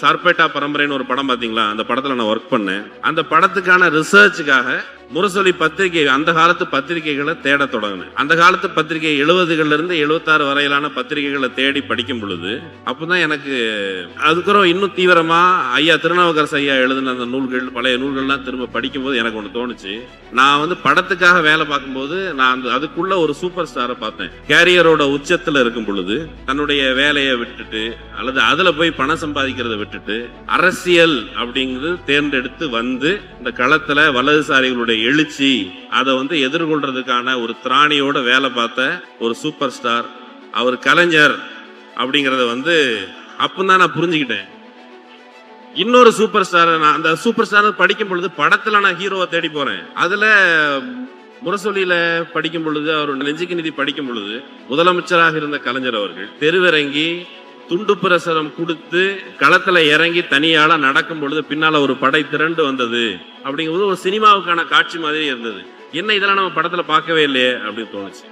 சார்பேட்டா பரம்பரைன்னு ஒரு படம் பார்த்தீங்களா? அந்த படத்தில் நான் ஒர்க் பண்ணேன். அந்த படத்துக்கான ரிசர்ச்சுக்காக முரசொலி பத்திரிகை அந்த காலத்து பத்திரிகைகளை தேட தொடங்கினேன். அந்த காலத்து பத்திரிகை எழுபதுகள்ல இருந்து எழுபத்தாறு வரையிலான பத்திரிகைகளை தேடி படிக்கும் பொழுது அப்பதான் எனக்கு அதுக்கப்புறம் இன்னும் தீவிரமா ஐயா திருநாவுக்கரசு ஐயா எழுதின அந்த நூல்கள் பழைய நூல்கள்லாம் திரும்ப படிக்கும்போது எனக்கு ஒன்று தோணுச்சு. நான் வந்து படத்துக்காக வேலை பார்க்கும்போது நான் அந்த அதுக்குள்ள ஒரு சூப்பர் ஸ்டாரை பார்த்தேன். கேரியரோட உச்சத்துல இருக்கும் பொழுது தன்னுடைய வேலையை விட்டுட்டு அல்லது அதுல போய் பணம் சம்பாதிக்கிறத விட்டுட்டு அரசியல் அப்படிங்கிறது தேர்ந்தெடுத்து வந்து இந்த களத்துல வலதுசாரிகளுடைய எழுச்சி அதை வந்து எதிர்கொள்றதுக்கான ஒரு திராணியோட வேலை பார்த்த ஒரு சூப்பர் ஸ்டார். அவர் கலைஞர் அப்படிங்கிறத வந்து அப்பந்தான் நான் புரிஞ்சுக்கிட்டேன். இன்னொரு சூப்பர் ஸ்டார் நான் அந்த சூப்பர் ஸ்டார் படிக்கும் பொழுது படத்துல நான் ஹீரோவை தேடி போறேன். அதுல முரசொலியில படிக்கும் பொழுது அவர் நெஞ்சுக்கு நிதி படிக்கும் பொழுது முதலமைச்சராக இருந்த கலைஞர் அவர்கள் தெருவிறங்கி துண்டு பிரசரம் கொடுத்து களத்துல இறங்கி தனியாளா நடக்கும் பொழுது பின்னால ஒரு படை திரண்டு வந்தது. அப்படிங்கும்போது ஒரு சினிமாவுக்கான காட்சி மாதிரி இருந்தது. என்ன இதெல்லாம் நம்ம படத்துல பார்க்கவே இல்லையே அப்படின்னு தோணுச்சு.